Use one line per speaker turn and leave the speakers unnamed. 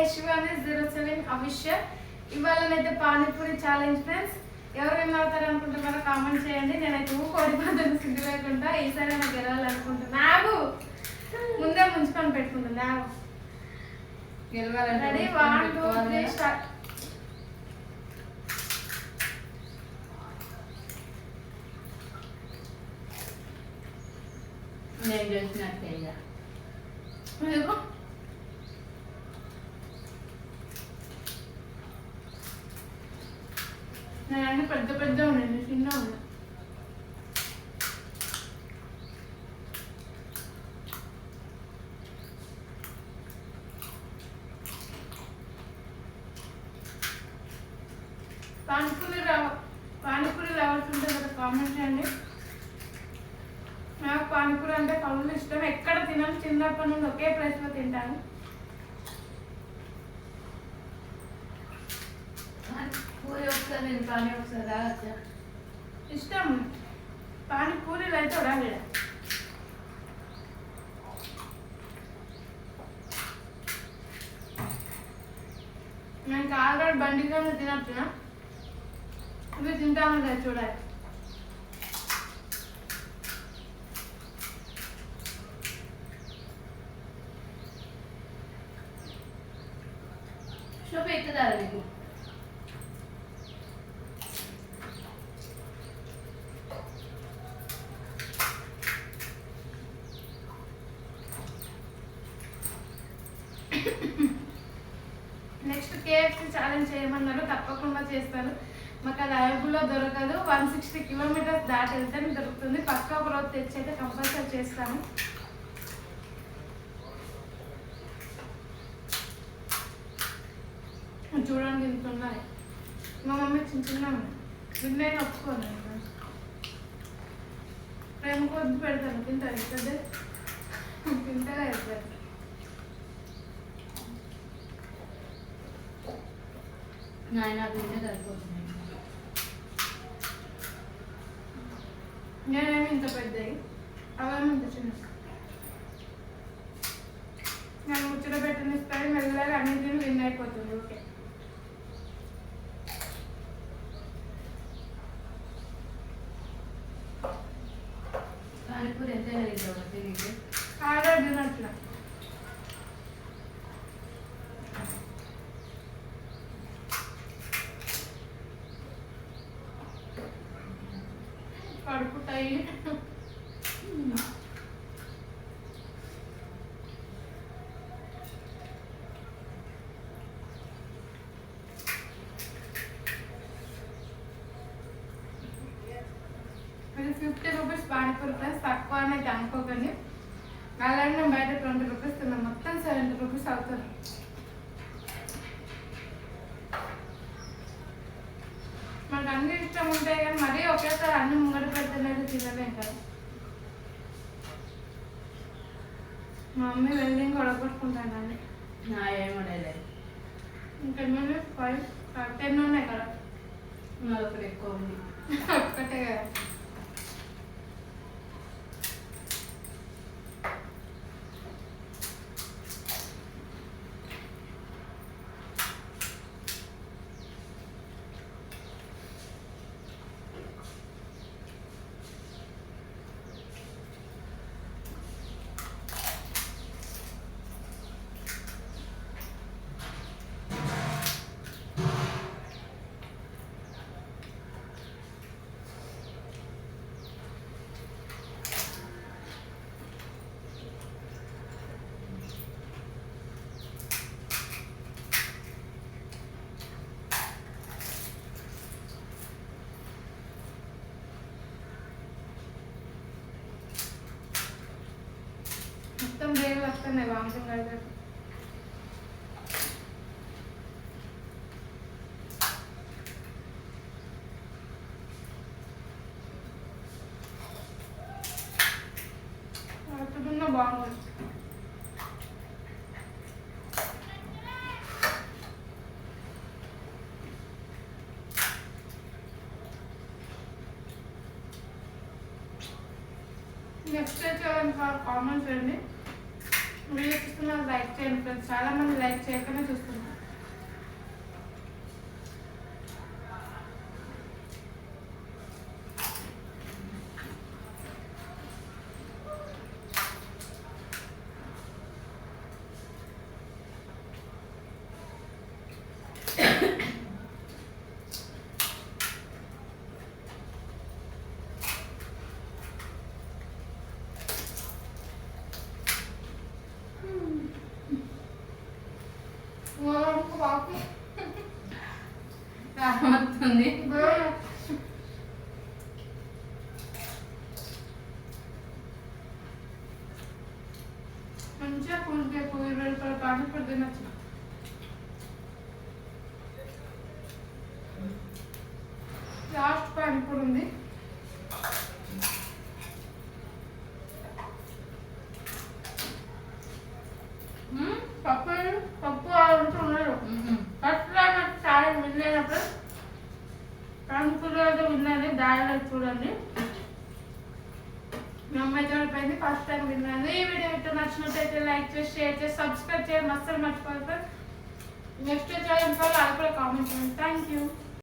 యశ్వాని zero seven official ఇవాళనైతే panipuri challenge friends ఎవరు win అవుతారు అనుకుంటున్నారో కామెంట్ చేయండి. నేనైతే ఊకోడిపోతాను సిగ్గు లేకుండా ఈసారి నాకు గెలవాలనుకుంటున్నా. ఆగు! ముందే ముంచుకొని పెట్టుకుంటున్నా ఆగు!
గెలవాలంటే
రెడీ
ముంచుకొని
వన్ టూ
పెట్టుకోవాలి?
త్రీ
కదా.
స్టార్ట్
నేను చేసినట్టే ఇక
నేను పెద్ద పెద్ద ఉన్నాయి చిన్న ఉన్నాయి పానీపూరి రావ పానీపూరి రావాల్సి ఉంటుంది కదా కామెంట్ చేయండి నాకు పానీపూరి అంటే కళ్ళు ఇష్టం ఎక్కడ తినను చిన్నప్పటి నుండి ఒకే ప్లేస్లో తింటాను
పూరి ఒకసారి నేను పానీ ఒకసారి రావచ్చా
ఇష్టం. పానీ పూరీలు అయితే ఉడాలి నేను కాగడ బండిగా తినచ్చునా? ఇవి తింటాను కదా చూడాలి
షోప్ ఎక్కుతారా నీకు?
నెక్స్ట్ కేఎఫ్సి ఛాలెంజ్ చేయమన్నారు తప్పకుండా చేస్తాను మాకు అది అవైలబుల్లో దొరకదు. వన్ సిక్స్టీ కిలోమీటర్స్ దాటి వెళ్తేనే దొరుకుతుంది. పక్కా ఒక రోజు తెచ్చి అయితే కంపల్సరీ చేస్తాను చూడండి ఇంత ఉన్నాయి. మా మమ్మీ చిన్న చిన్న ఉన్నాయి. విన్నైనా ఒప్పుకోను. ప్రేమ కొద్ది పెడతాను. తింటాను పెద్ద తింటాగా
నాయన తింటే సరిపోతుంది
నేనేమి ఇంత పెద్దవి అవేమి ఇంత చిన్న నేను ముచ్చట పెట్టనిస్తాను మెల్లగా అన్నింటిని విన్ అయిపోతుంది ఓకే
పానీపూరి
ఆర్డర్ తినట్లా కడుపుతాయి ఫిఫ్టీ రూపీస్ పానీపూరి ప్లస్ తక్కువ అనేది అనుకోకండి. అలాగే బయట ట్వంటీ రూపీస్ తిన్నాం మొత్తం సెవెంటీ రూపీస్ అవుతుంది. మనకు అన్ని ఇష్టం ఉంటాయి కానీ మరీ ఒకేసారి అన్ని ముంగట పెడుతున్నది తినలేం కదా మా మమ్మీ వెల్డింగ్ కొడగొట్టుకుంటాను అన్ని
నా ఏమడలేదు
ఇంకా ఫైవ్ టెన్ ఉన్నాయి కదా.
మరొకటి ఎక్కువ ఉంది.
ఒక్కటే కదా. మొత్తం రేగులు వస్తున్నాయి వామిటింగ్ అయితే అట్టుకున్న బాగుంది నెక్స్ట్ అయితే కామెంట్స్ అండి వీడియో చూస్తున్నారు లైక్ చేయండి ఫ్రెండ్స్ చాలా మంది లైక్ చేయకనే చూస్తున్నారు.
వస్తుంది
మంచిగా కూల్ కూలి ఇరవై రూపాయల ఇప్పుడు తినచ్చు లాస్ట్ పానీపూరి ఉంది. దారిలో చూడండి. మీ అమ్మాయి చూడిపోయింది ఫస్ట్ టైం విన్నాను. ఈ వీడియో మీకు నచ్చినట్టయితే లైక్ చేసి షేర్ చేసి సబ్స్క్రైబ్ చేయండి అస్సలు మర్చిపోతారు నెక్స్ట్ వచ్చే ఇంకా అది కూడా కామెంట్ చేయండి. Thank you